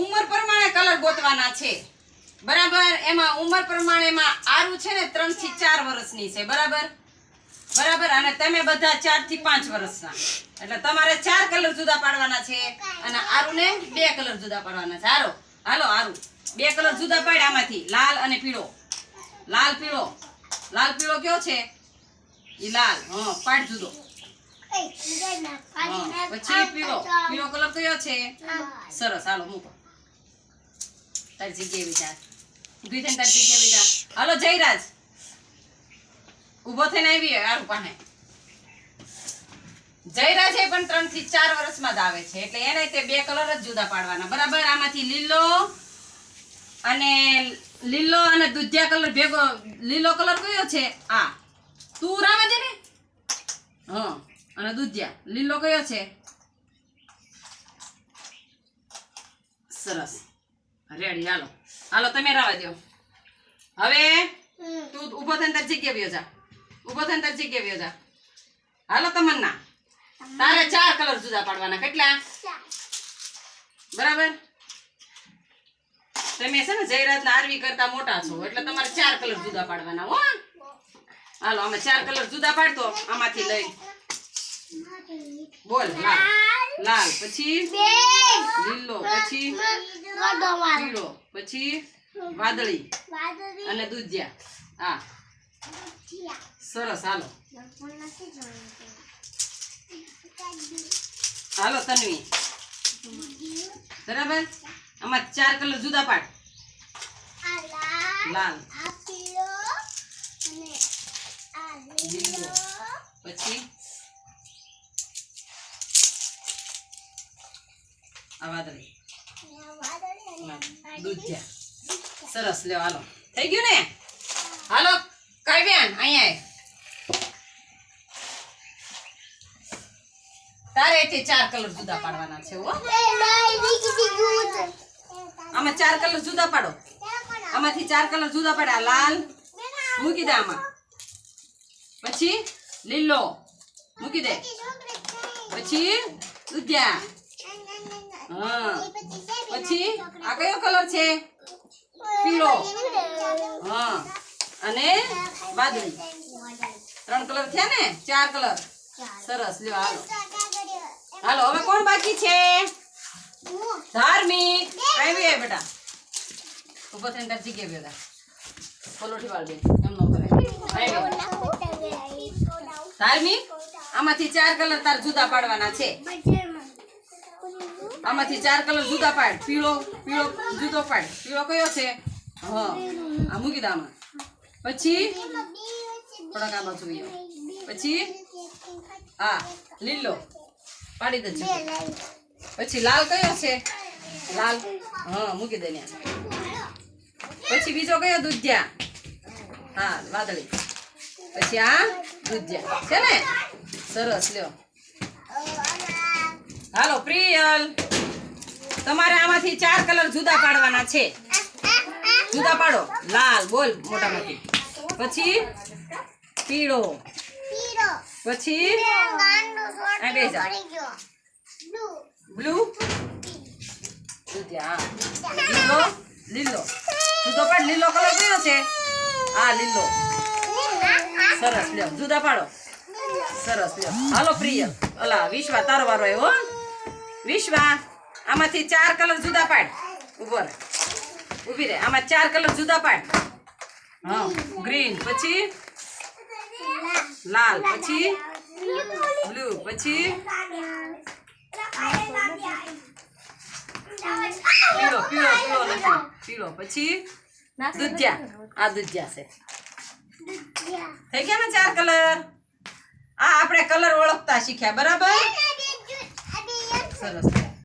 ઉંમર પ્રમાણે કલર ગોતવાના છે. બરાબર? એમાં ઉંમર પ્રમાણેમાં આરું છે ને ત્રણથી ચાર વર્ષની છે. બરાબર? બરાબર? અને તમે બધા ચારથી પાંચ વર્ષના. એટલે તમારે ચાર કલર જુદા પાડવાના છે અને આરું ને બે કલર જુદા પાડવાના છે. હાલો હાલો આરું. બે કલર જુદા પાડ આમાંથી. લાલ અને પીળો. લાલ પીળો. લાલ પીળો કયો છે? એ લાલ. હા પાડ જુદો. પછી પીળો. પીળો કલર કયો છે? સરસ. હાલો મૂકો. તારી જગ્યાએ બીજા ઊભી થઈને તાર જગ્યાએ બીજા હાલો, જયરાજ. ઊભો થઈને આવી આરું પાસે જયરાજ એ પણ ત્રણથી ચાર વર્ષમાં જ આવે છે, એટલે એને તે બે કલર જ જુદા પાડવાના. બરાબર? આમાંથી લીલો અને લીલો અને દૂધિયા કલર ભેગો, લીલો કલર કયો છે? આ. તું રામે છે ને? હા, અને દૂધિયા. લીલો કયો છે? સરસ. રેડી હાલો. હાલો તમે રાવા દો હવે તું ઊભો થઈને તારી જગ્યા વ્યો જા. ઊભો થઈને તારી જગ્યા વ્યો જા. હાલો તમન્ના. તારે ચાર કલર જુદા પાડવાના. કેટલા? બરાબર? તમે છે ને જયરાજ આરવી કરતા મોટા છો એટલે તમારે ચાર કલર જુદા પાડવાના હો હાલો અમે ચાર કલર જુદા પાડતો આમાંથી લઈ બોલ લાલ. લાલ. પછી? લીલો. પછી? પીળો. પછી? વાદળી. અને દૂધિયા હા સરસ. હાલો. હાલો તન્વી. બરાબર? આમાં ચાર કલર જુદા પાડ. લાલ. પછી? આ વાદળી. સરસ લ્યો હાલો. થઈ ગયું ને? હાલો કાવ્યાન અહીંયા તારે ચાર કલર જુદા પાડવાના છે હો. આમાં ચાર કલર જુદા પાડો. આમાંથી ચાર કલર જુદા પાડ્યા લાલ. મૂકી દે આમાં. પછી લીલો. મૂકી દે. પછી દૂધિયા હા. પછી આ કયો કલર છે? પીળો. હા. અને વાદળી ત્રણ કલર થયા ને? ચાર કલર. સરસ. લ્યો હાલો. હાલો હવે કોણ બાકી છે? ધાર્મિક. આવી આય બેટા. ઊભો થઈને તારી જગ્યાએ બેઠા પલોઠી વાળ એમ નો કરે. ધાર્મિક? આમાંથી ચાર કલર તાર જુદા પાડવાના છે. આમાંથી ચાર કલર જુદા પાડ. પીળો પીળો જુદો પાડ. પીળો કયો છે? હા, આ મૂકી દા આમાં. પછી? થોડાક આ બાજુ પછી? હા, લીલો. પાડી દેજો. પછી લાલ કયો છે? લાલ. હા, મૂકી દે પછી બીજો કયો? દૂધિયા. હા, વાદળી. પછી આ દૂધિયા. છે ને? સરસ, લ્યો. હાલો, પ્રિયલ. તમારે આમાંથી ચાર કલર જુદા પાડવાના છે. જુદા પાડો. લાલ, બોલ મોટામાંથી. પછી પીળો. પછી બ્લુ. લીલો. લીલો. જુદો પાડ. લીલો કલર કયો છે? આ લીલો. સરસ, લ્યો. જુદા પાડો. સરસ, લ્યો. હાલો, પ્રિય. અલા, વિશ્વા તારો વારો આવ્યો. વિશ્વા. આમાંથી ચાર કલર જુદા પાડ. ઊભો રહે. ઊભી રહે. આમાં ચાર કલર જુદા પાડ. હા, ગ્રીન. પછી? લાલ. પછી? બ્લુ. પછી? પીળો પીળો પીળો નથી. પીળો. પછી? દૂધિયા. આ દૂધિયા છે. થઈ ગયા ને ચાર કલર? આ આપણે કલર ઓળખતા શીખ્યા, બરાબર? સરસ.